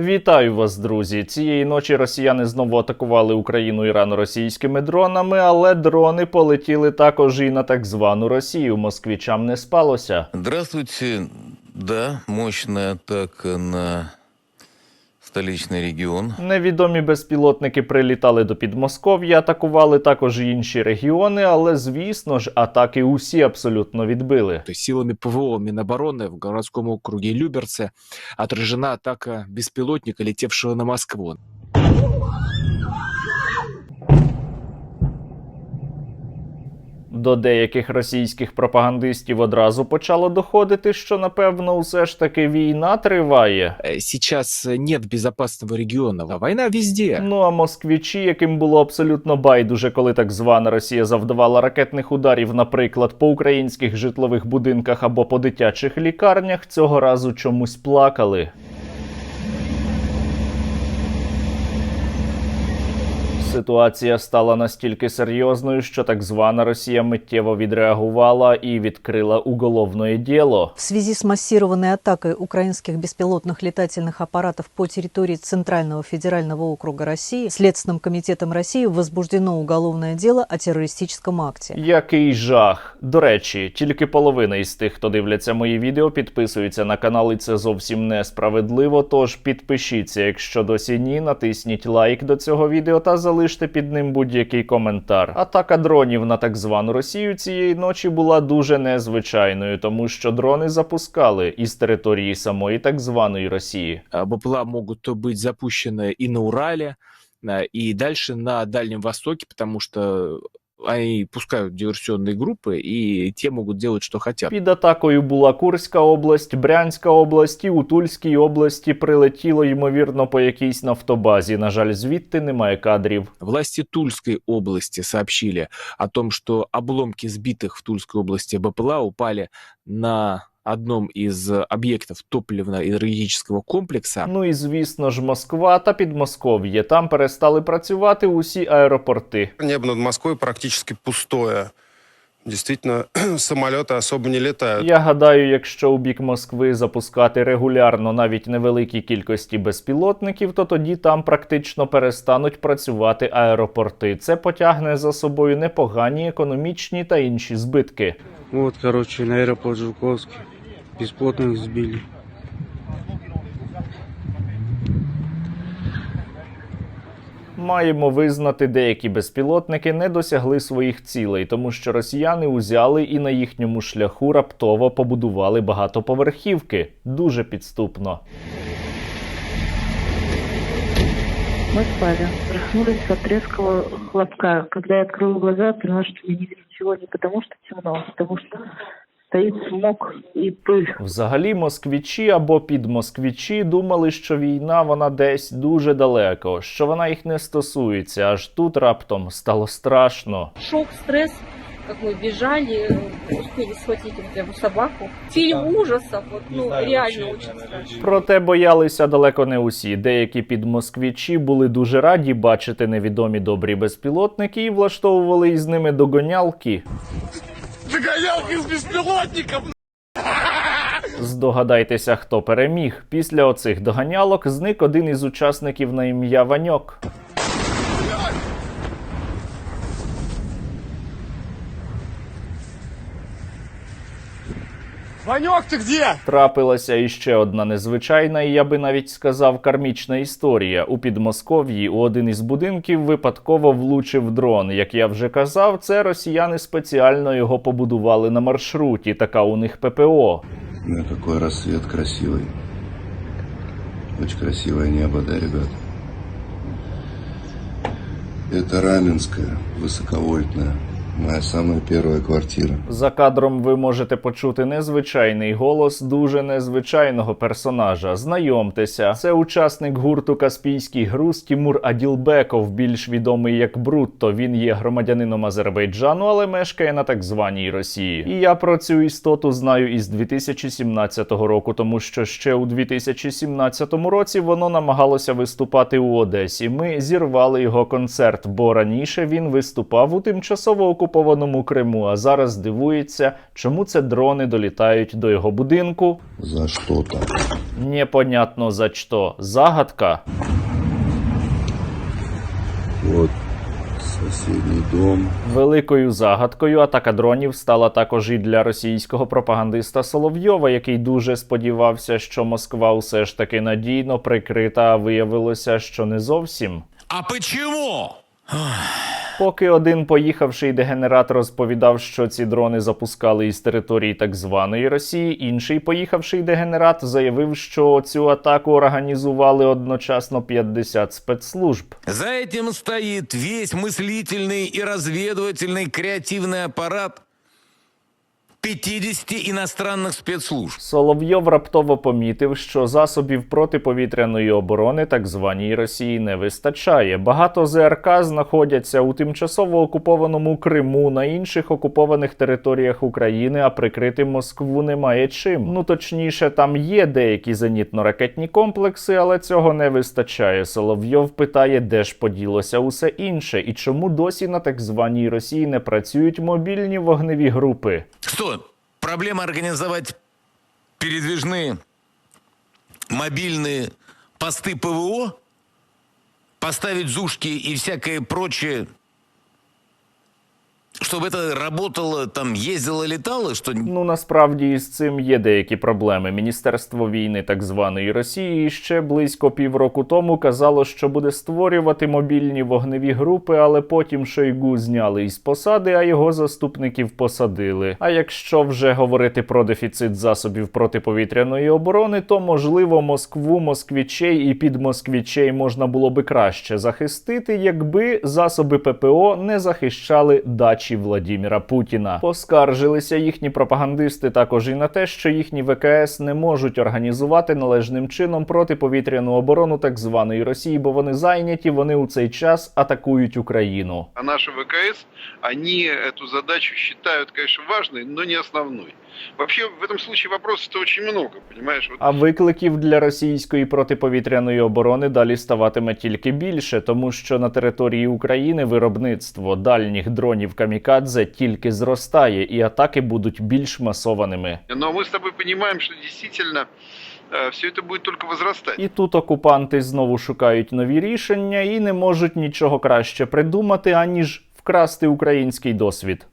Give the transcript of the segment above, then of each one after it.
Вітаю вас, друзі. Цієї ночі росіяни знову атакували Україну ірано-російськими дронами, але дрони полетіли також і на так звану Росію. Москвічам не спалося. Здравствуйте. Да, мощна атака на столичный регион. Невідомі безпілотники прилітали до Підмосков'я, атакували також і інші регіони, але звісно ж, атаки усі абсолютно відбили. То есть силами ПВО Минобороны в городском округе Люберцы отражена атака беспилотника, летевшего на Москву. До деяких російських пропагандистів одразу почало доходити, що напевно усе ж таки війна триває. Э, Сейчас нет безопасного региона. А Война везде. Ну а москвічі, яким було абсолютно байдуже, коли так звана Росія завдавала ракетних ударів, наприклад, по українських житлових будинках або по дитячих лікарнях, цього разу чомусь плакали. Ситуація стала настільки серйозною, що так звана Росія миттєво відреагувала і відкрила уголовне діло. В связи с массированной атакой украинских беспилотных летательных аппаратов по территории Центрального федерального округа России Следственным комитетом России возбуждено уголовное дело о террористическом акте. Який жах. До речі, тільки половина із тих, хто дивляться мої відео, підписуються на канал, і це зовсім несправедливо. Тож підпишіться, якщо досі ні, натисніть лайк до цього відео та залиште під ним будь-який коментар. Атака дронів на так звану Росію цієї ночі була дуже незвичайною, тому що дрони запускали із території самої так званої Росії. А БПЛА можуть бути запущені і на Уралі, і и дальше на Дальнем Востоке, потому что они пускают диверсионные группы, и те могут делать, что хотят. Під атакою була Курська область, Брянська область і у Тульській області прилетіло ймовірно по якійсь нафтобазі. На жаль, звідти немає кадрів. Власти Тульской области сообщили о том, что обломки сбитых в Тульской области БПЛА упали на одном із об'єктів топливно-енергетичного комплекса. Ну і звісно ж, Москва та Підмосков'я. Там перестали працювати усі аеропорти. Небо над Москвою практично пустое. Действительно, самолеты особо не летают. Я гадаю, якщо у бік Москви запускати регулярно навіть невеликі кількості безпілотників, то тоді там практично перестануть працювати аеропорти. Це потягне за собою непогані економічні та інші збитки. Вот, короче, на аэропорт Жуковский. Бесплотных сбили. Маємо визнати, деякі безпілотники не досягли своїх цілей, тому що росіяни узяли і на їхньому шляху раптово побудували багатоповерхівки. Дуже підступно. Мы спали. Проснулись от резкого хлопка. Когда я открыла глаза, поняла, что я не вижу ничего не потому, что темно, а потому стоит смог и пыль. Взагалі, москвічі або підмосквічі думали, що війна вона десь дуже далеко, що вона їх не стосується. Аж тут раптом стало страшно. шок, стресс, как мы бежали, успели схватить вот эту собаку. Фильм ужасов, вот, ну, реально очень страшно. Проте боялися далеко не усі. Деякі підмосквічі були дуже раді бачити невідомі добрі безпілотники і влаштовували із ними догонялки. Здогадайтеся, хто переміг. Після оцих доганялок зник один із учасників на ім'я Ваньок. Ванек, ты где? Трапилася іще одна незвичайна, і я би навіть сказав, кармічна історія. У Підмосков'ї у один із будинків випадково влучив дрон. Як я вже казав, це росіяни спеціально його побудували на маршруті. Така у них ППО. Ну, какой рассвет красивый. Очень красивое небо, да, ребят? Это Раменская, высоковольтная. Моя самая первая квартира. За кадром ви можете почути незвичайний голос дуже незвичайного персонажа. Знайомтеся, це учасник гурту Каспійський груз Тімур Аділбеков, більш відомий як Брутто. Він є громадянином Азербайджану, але мешкає на так званій Росії. І я про цю істоту знаю із 2017 року, тому що ще у 2017 році воно намагалося виступати у Одесі. Ми зірвали його концерт, бо раніше він виступав у тимчасово окупованій окупованому Криму, а зараз дивується, чому це дрони долітають до його будинку. За что-то. Непонятно за що. Загадка. Вот соседний дом. Великою загадкою атака дронів стала також і для російського пропагандиста Соловйова, який дуже сподівався, що Москва все ж таки надійно прикрита, а виявилося, що не зовсім. А почему? Поки один поїхавший дегенерат розповідав, що ці дрони запускали із території так званої Росії, інший поїхавший дегенерат заявив, що цю атаку організували одночасно 50 спецслужб. За этим стоит весь мыслительный и разведывательный креативный аппарат 50 иностранных спецслужб. Соловйов раптово помітив, що засобів протиповітряної оборони так званій Росії не вистачає. Багато ЗРК знаходяться у тимчасово окупованому Криму на інших окупованих територіях України, а прикрити Москву немає чим. Ну точніше, там є деякі зенітно-ракетні комплекси, але цього не вистачає. Соловйов питає, де ж поділося усе інше, і чому досі на так званій Росії не працюють мобільні вогневі групи. Что, проблема организовать передвижные мобильные посты ПВО? Поставить зушки и всякое прочее? Чтобы это работало, там, ездило, летало, что Ну насправді із цим є деякі проблеми. Міністерство війни так званої Росії ще близько півроку тому казало, що буде створювати мобільні вогневі групи, але потім Шойгу зняли із посади, а його заступників посадили. А якщо вже говорити про дефіцит засобів протиповітряної оборони, то можливо Москву, москвічей і підмосквічей можна було би краще захистити, якби засоби ППО не захищали дачі Владіміра Путіна. Поскаржилися їхні пропагандисти також і на те, що їхні ВКС не можуть організувати належним чином протиповітряну оборону так званої Росії, бо вони зайняті, вони у цей час атакують Україну. А наши ВКС, они эту задачу считают, конечно, важной, но не основной. Вообще, в этом случае вопросов-то очень много, понимаешь? А викликів для російської протиповітряної оборони далі ставатиме тільки більше, тому що на території України виробництво дальніх дронів камікадзе тільки зростає, і атаки будуть більш масованими. Ну ми з тобою розуміємо, що дійсно все це буде только возрастать. І тут окупанти знову шукають нові рішення і не можуть нічого краще придумати, аніж вкрасти український досвід.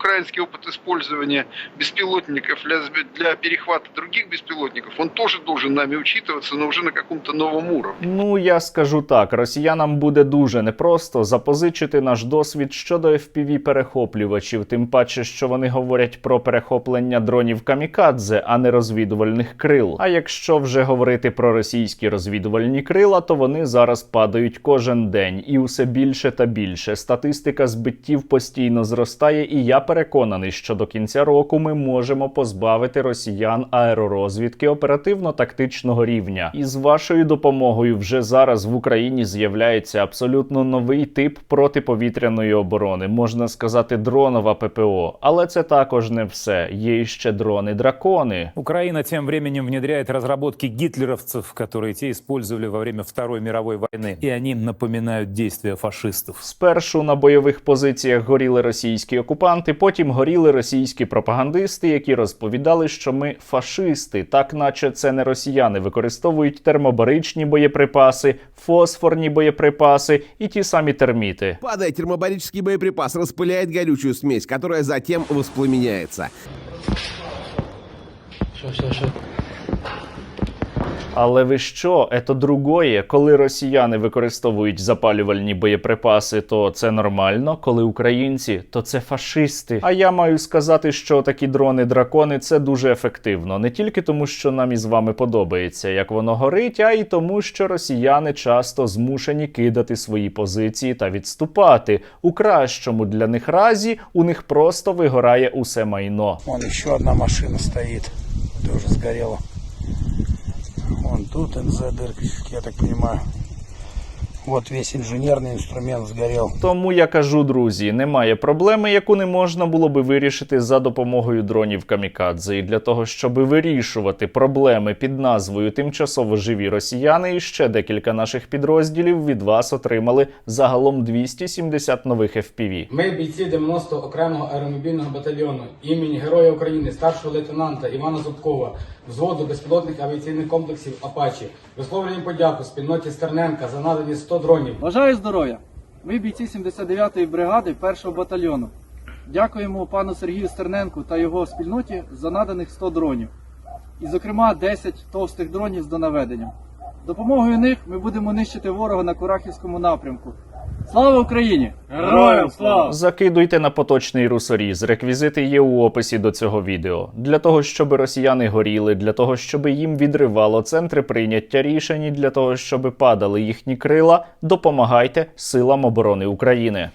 Украинский опыт использования беспилотников для, для перехвата других беспилотников, он тоже должен нами учитываться, но уже на каком-то новом уровне. Ну я скажу так: росіянам буде дуже непросто запозичити наш досвід щодо fpv перехоплювачів, тим паче, що вони говорять про перехоплення дронів камікадзе, а не розвідувальних крил. А якщо вже говорити про російські розвідувальні крила, то вони зараз падають кожен день, і усе більше та більше. Статистика збиттів постійно зростає, і я переконаний, що до кінця року ми можемо позбавити росіян аеророзвідки оперативно-тактичного рівня. І з вашою допомогою вже зараз в Україні з'являється абсолютно новий тип протиповітряної оборони, можна сказати, дронова ППО. Але це також не все. Є іще дрони-дракони. Украина тем временем внедряет разработки гитлеровцев, которые те использовали во время Второй мировой войны. И они напоминают действия фашистов. Спершу на бойових позиціях горіли російські окупанти, потім горіли російські пропагандисти, які розповідали, що ми фашисти, так наче це не росіяни використовують термобаричні боєприпаси, фосфорні боєприпаси і ті самі терміти. Падает термобарический боеприпас, распыляет горючую смесь, которая затем воспламеняется. Але ви що, ето другое, коли росіяни використовують запалювальні боєприпаси, то це нормально. Коли українці, то це фашисти. А я маю сказати, що такі дрони-дракони це дуже ефективно, не тільки тому, що нам із вами подобається, як воно горить, а й тому, що росіяни часто змушені кидати свої позиції та відступати. У кращому для них разі у них просто вигорає усе майно. Вон еще одна машина стоит, тоже сгорела. Вон тут НЗ дырка, я так понимаю. Вот весь инженерный инструмент сгорел. Тому я кажу, друзі, немає проблеми, яку не можна було би вирішити за допомогою дронів камікадзе. І для того, щоб вирішувати проблеми під назвою Тимчасово живі росіяни, і ще декілька наших підрозділів від вас отримали загалом 270 нових FPV. Ми бійці 90 окремого аеромобільного батальйону імені Героя України, старшого лейтенанта Івана Зубкова, взводу безпілотних авіаційних комплексів Апачі. Висловлюємо подяку спільноті Стерненка за надані 100 дронів. Бажаю здоров'я! Ми бійці 79-ї бригади 1-го батальйону. Дякуємо пану Сергію Стерненку та його спільноті за наданих 100 дронів. І, зокрема, 10 товстих дронів з донаведенням. Допомогою них ми будемо нищити ворога на Курахівському напрямку. Слава Україні! Героям слава! Закидуйте на поточний русоріз. Реквізити є у описі до цього відео. Для того, щоб росіяни горіли, для того, щоб їм відривало центри прийняття рішень, для того, щоб падали їхні крила, допомагайте силам оборони України.